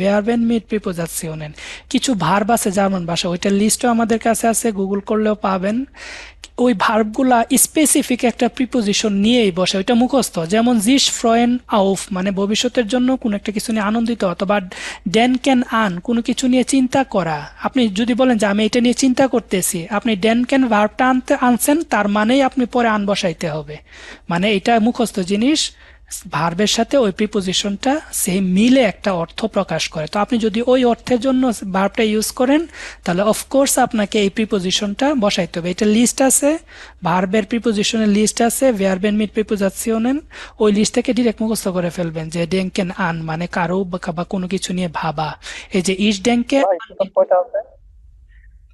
বেয়ারবেন meet প্রিপোজাসিওনেন কিছু verb আছে German ভাষা ওইটার লিস্টও আমাদের কাছে আছে গুগল করলেও পাবেন। ওই ভার্বগুলা স্পেসিফিক একটা প্রিপোজিশন নিয়েই বসে, ওইটা মুখস্থ। যেমন জিস ফ্রয়েন আউফ মানে ভবিষ্যতের জন্য কোনো একটা কিছু নিয়ে আনন্দিত, অথবা ড্যান ক্যান আন কোনো কিছু নিয়ে চিন্তা করা। আপনি যদি বলেন যে, আমি এটা নিয়ে চিন্তা করতেছি আপনি ড্যান ক্যান ভার্বটা আনতে আনছেন তার মানেই আপনি পরে আন বসাইতে হবে। মানে এটা মুখস্থ জিনিস। ভার্বের সাথে ওই প্রিপোজিশনটা সেই মিলে একটা অর্থ প্রকাশ করে। তো আপনি যদি ওই অর্থের জন্য ভার্বটা ইউজ করেন তাহলে অফকোর্স আপনাকে এই প্রিপোজিশনটা বসাইতে হবে। এটা লিস্ট আছে ভার্বের প্রিপোজিশনের লিস্ট আছে ভার্বেন মিট প্রিপোজিশনের ওই লিস্ট থেকে ডিরেক্ট মুখস্থ করে ফেলবেন যে ডেঙ্কেন আন মানে কারও বা কোনো কিছু নিয়ে ভাবা। এই যে ইস ডেঙ্কে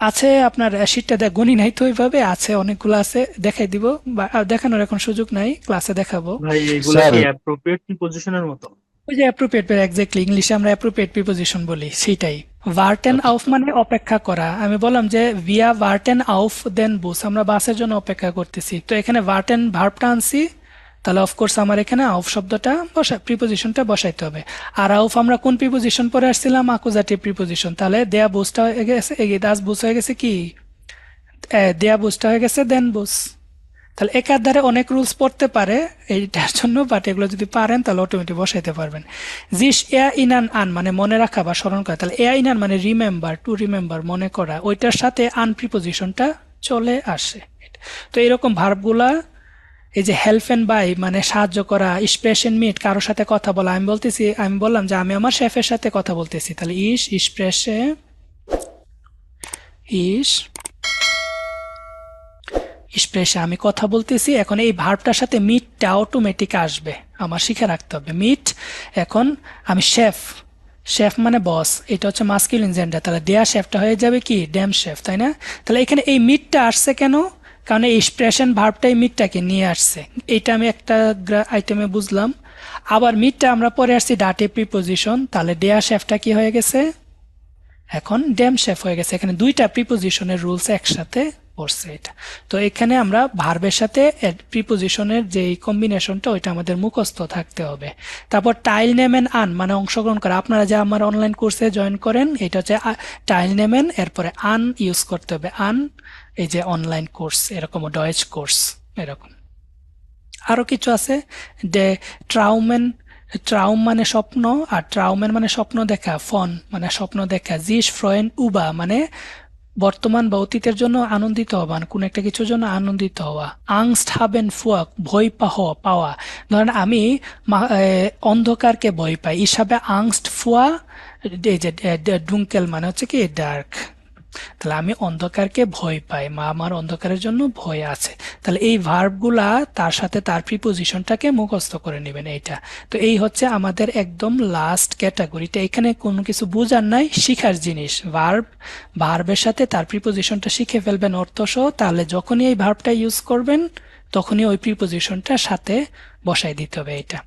আছে আপনার শীটটা দেখ গণি নাই তো ওইভাবে আছে অনেকগুলো আছে দেখাই দিব। বা দেখানোর এখন সুযোগ নাই ক্লাসে দেখাবো। ভাই এগুলা কি অ্যাপ্রোপ্রিয়েট প্রিপোজিশনের মতো? ওই যে অ্যাপ্রোপ্রিয়েট এক্স্যাক্টলি ইংলিশে আমরা অ্যাপ্রোপ্রিয়েট প্রিপোজিশন বলি সেটাই ভার্টেন আউফ মানে অপেক্ষা করা। আমি বললাম যে ভিয়া ভার্টেন আউফ দেন বুস আমরা বাসের জন্য অপেক্ষা করতেছি। তো এখানে ভার্টেন ভার্বটা আনছি তাহলে অফকোর্স আমার এখানে আউফ শব্দটা বসা প্রিপোজিশনটা বসাইতে হবে। আর আউফ আমরা কোন প্রিপোজিশন পরে আসছিলাম? আকুজাটিভ প্রিপোজিশন তাহলে দেয়া বুসটা হয়ে গেছে দাস বুস হয়ে গেছে কি? দেয়া বুসটা হয়ে গেছে দেন বুস তাহলে একার দ্বারা অনেক রুলস পড়তে পারে, এইটার জন্য বাট এগুলো যদি পারেন, তাহলে অটোমেটিক বসাইতে পারবেন। জিস এয়া ইনান আন মানে মনে রাখা বা স্মরণ করা। তাহলে এয়া ইনান মানে রিমেম্বার টু রিমেম্বার মনে করা। ওইটার সাথে আন প্রিপোজিশনটা চলে আসে। তো এরকম ভার্বগুলা এই যে হেল্প এন্ড বাই মানে সাহায্য করা স্প্রেশন মিট কারোর সাথে কথা বলা, আমি বলতেছি, আমি বললাম যে আমি আমার শেফের সাথে কথা বলতেছি। তাহলে ইস স্প্রেশে ইস স্প্রেশে আমি কথা বলতেছি, এখন এই ভার্বটার সাথে মিটটা অটোমেটিক আসবে, আমার শিখে রাখতে হবে। মিট এখন আমি শেফ শেফ মানে বস এটা হচ্ছে মাস্কিউলিন জেন্ডার তাহলে দেয়া শেফটা হয়ে যাবে কি? ড্যাম শেফ তাই না? তাহলে এখানে এই মিটটা আসছে কেন? কারণ এই এক্সপ্রেশন ভার্বটাই মিটটাকে নিয়ে আসছে। এটা আমি একটা আইটেমে বুঝলাম। আবার মিটটা আমরা পরে আসছি ডাটে প্রিপোজিশন তাহলে ডেয়া শেফটা কি হয়ে গেছে? এখন ড্যাম শেফ হয়ে গেছে। এখানে দুইটা প্রিপোজিশনের রুলস একসাথে। পড়ছে এটা তো এখানে আমরা ভার্বের সাথে প্রিপোজিশনের যে কম্বিনেশনটা ওইটা আমাদের মুখস্থ থাকতে হবে। তারপর টাইল নেমেন আন মানে অংশগ্রহণ করা। আপনারা যে আমার অনলাইন কোর্সে জয়েন করেন, এটা হচ্ছে টাইল নেম নেমেন এরপরে আন ইউজ করতে হবে। আন এই যে অনলাইন কোর্স এরকম ডয়েজ কোর্স এরকম। আরও কিছু আছে? যে ট্রাউমেন ট্রাউম মানে স্বপ্ন, আর ট্রাউমেন মানে স্বপ্ন দেখা ফন মানে স্বপ্ন দেখা। জিস ফ্রয়েন উবা মানে বর্তমান বা অতীতের জন্য আনন্দিত হবান কোন একটা কিছুর জন্য আনন্দিত হওয়া। আংস্ট হাবেন ফুয়াক, ভয় পাহ পাওয়া। ধরেন আমি অন্ধকারকে ভয় পাই। হিসাবে আংস্ট ফুয়া ডুঙ্কেল মানে হচ্ছে কি, ডার্ক। তাহলে আমি অন্ধকারকে ভয় পাই, মা আমার অন্ধকারের জন্য ভয় আছে। তাহলে এই ভার্বগুলা তার সাথে তার প্রিপোজিশনটাকে মুখস্থ করে নেবেন এইটা। তো এই হচ্ছে আমাদের একদম লাস্ট ক্যাটাগরিটা এখানে কোনো কিছু বোঝার নাই, শিখার জিনিস। ভার্ব ভার্বের সাথে তার প্রিপোজিশনটা শিখে ফেলবেন অর্থ সহ তাহলে যখনই এই ভার্বটা ইউজ করবেন, তখনই ওই প্রিপোজিশনটা সাথে বসাই দিতে হবে এটা